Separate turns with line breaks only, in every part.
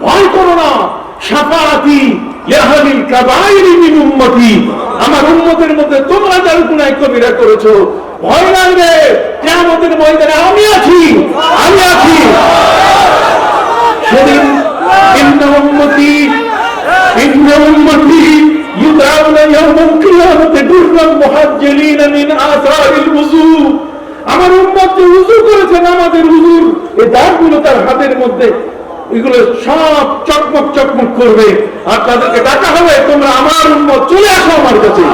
ভয় করো না। সাফাতি আমার উম্মতের মধ্যে তোমরা যার গুনাহ কবিরা করেছ, ভয় লাগবে। কিয়ামতের ময়দানে আমি আছি। আমি আছি। সেদিন ইন্না উম্মতি, ইন্না তার হাতের মধ্যে এগুলো সব চকমক চকমক করবে। আর তাদেরকে ডাকা হবে, তোমরা আমার উম্মত চলে আসো আমার কাছে।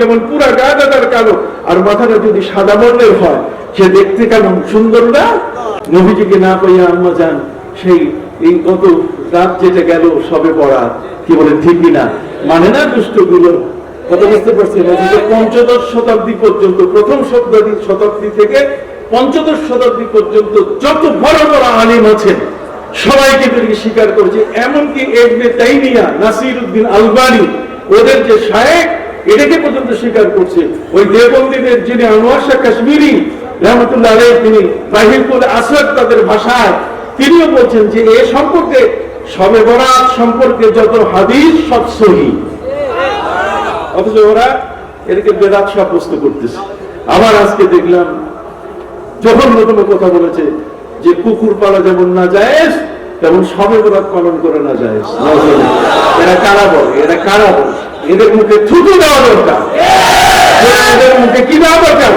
যেমন কালো, আর মাথাটা যদি সাদা হয়, সে দেখতে কেমন সুন্দর না? নবীজিকে না পাইয়া আম্মা যান, সেই এই গত রাত যেটা গেল, সবে পড়া। কি বলে ঠিকই না মানে না দুষ্টগুলো? কত বুঝতে পঞ্চদশ শতাব্দী পর্যন্ত, প্রথম শতাব্দী থেকে পঞ্চদশ শতাব্দী পর্যন্ত যত বড় বড় আলিম আছেন, সবাইকে এদেরকে স্বীকার করেছে। এমনকি তাইমিয়া নাসির উদ্দিন আলবানি, ওদের যে শায়েক এটাকে পর্যন্ত স্বীকার করছে। ওই দেবন্দীদের যিনি আনোয়ার শাহ কাশ্মীরি, রহমতুল্লাহ তিনি বাহিরপুর আসাদ তাদের ভাষায়, তিনিও বলছেন যে এ সম্পর্কে সবে বরাত সম্পর্কে যত হাদিস, সব সহি। অথচ ওরা এটাকে বেদাত সাব্যস্ত করতেছে। আবার আজকে দেখলাম যখন কোনো কথা বলেছে যে কুকুর পালা যেমন না যায় তেমন সবে বরাত পালন করে না যায় এরা কারা বলে? এরা কারা বলে? এদের মুখে থুতু দেওয়া দরকার। এদের মুখে কি দেওয়া দরকার?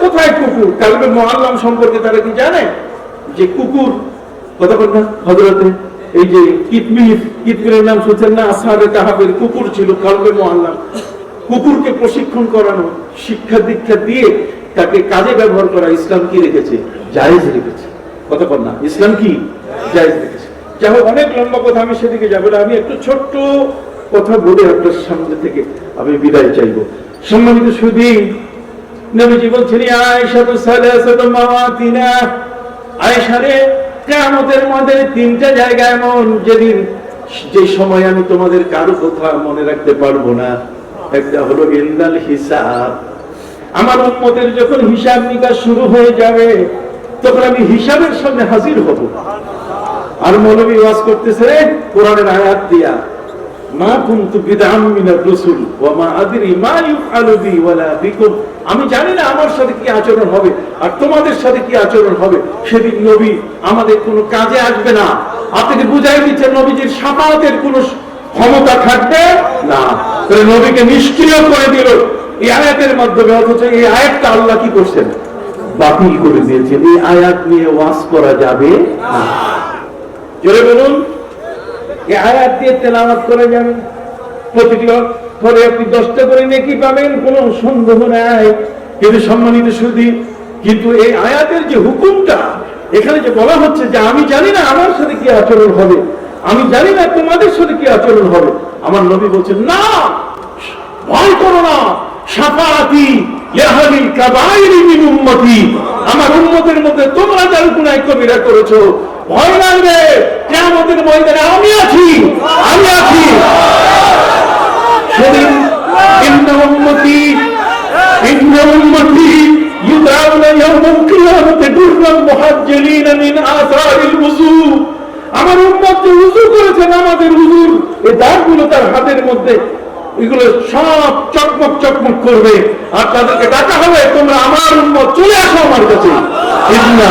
কোথায় কুকুর? কালকে মহাল্লাম সম্পর্কে তারা কি জানে? যে কুকুর বল না? হজরতে এই যে কিতমির কিতমিরের নাম শুনছেন না? আসারে তাহাবের কুকুর ছিল, কালবে মহাল্লাম কুকুরকে প্রশিক্ষণ করানো, শিক্ষা দীক্ষা দিয়ে তাকে কাজে ব্যবহার করা ইসলাম কি রেখেছে? জায়েজ রেখেছে। বল না? ইসলাম কি? জায়েজ রেখেছে। যাই হোক, অনেক লম্বা কথা আমি সেদিকে যাব না। আমি একটু ছোট্ট কথা বলে আপনার সামনে থেকে। আমি বিদায় চাইব। সম্মানিত সুদী নবীজি বলছেন আয়েশা তো সালাসাত আয়েশা রে কিয়ামতের মধ্যে তিনটা জায়গা এমন যেদিন, যে সময় আমি তোমাদের কারও কথা মনে রাখতে পারব না। একটা হলো ইন্দাল হিসাব। আমার উন্মতের যখন হিসাব নিকাশ শুরু হয়ে যাবে, তখন আমি হিসাবের সামনে হাজির হব। আর মৌলবী ওয়াজ করতেছে কোরআনের আয়াত দিয়া। আমি জানি না আমার সাথে কি আচরণ হবে আর তোমাদের সাথে কি আচরণ হবে। সেদিন নবী আমাদের কোনো কাজে আসবে না। আপনাকে বুঝাই দিচ্ছে নবীজির সাফাতের কোনো ক্ষমতা থাকবে? না। নবীকে নিষ্ক্রিয় করে দিল। এই আয়াতের মাধ্যমে অথচ এই আয়াতটা আল্লাহ কি করছেন? বাতিল করে দিয়েছেন এই আয়াত নিয়ে ওয়াজ করা যাবে না। বলুন। দিয়ে তেলাওয়াত করে প্রতিটি পরে আপনি দশটা করে নেকি পাবেন, কোনো সন্দেহ নাই। কিন্তু সম্মানিত কিন্তু এই আয়াতের যে হুকুমটা, এখানে যে বলা হচ্ছে যে আমি জানি না আমার সাথে কি আচরণ হবে, আমি জানি না তোমাদের সাথে কি আচরণ হবে, আমার নবী বলছেন, না, ভয় করো না। সাফাতি আমার উম্মতের মধ্যে তোমরা যার গুনাহ কবিরা করেছ ভয় লাগবে। কিয়ামতের ময়দানে আমি আছি। আমি আছি। আমার উম্মত যে উযু করেছে নামাজের উযুর এই দাগগুলো তার হাতের মধ্যে, এগুলো সব চকমক চকমক করবে। আর তাদেরকে ডাকা হবে, তোমরা আমার উম্মত চলে আসো আমার কাছে। ইন্না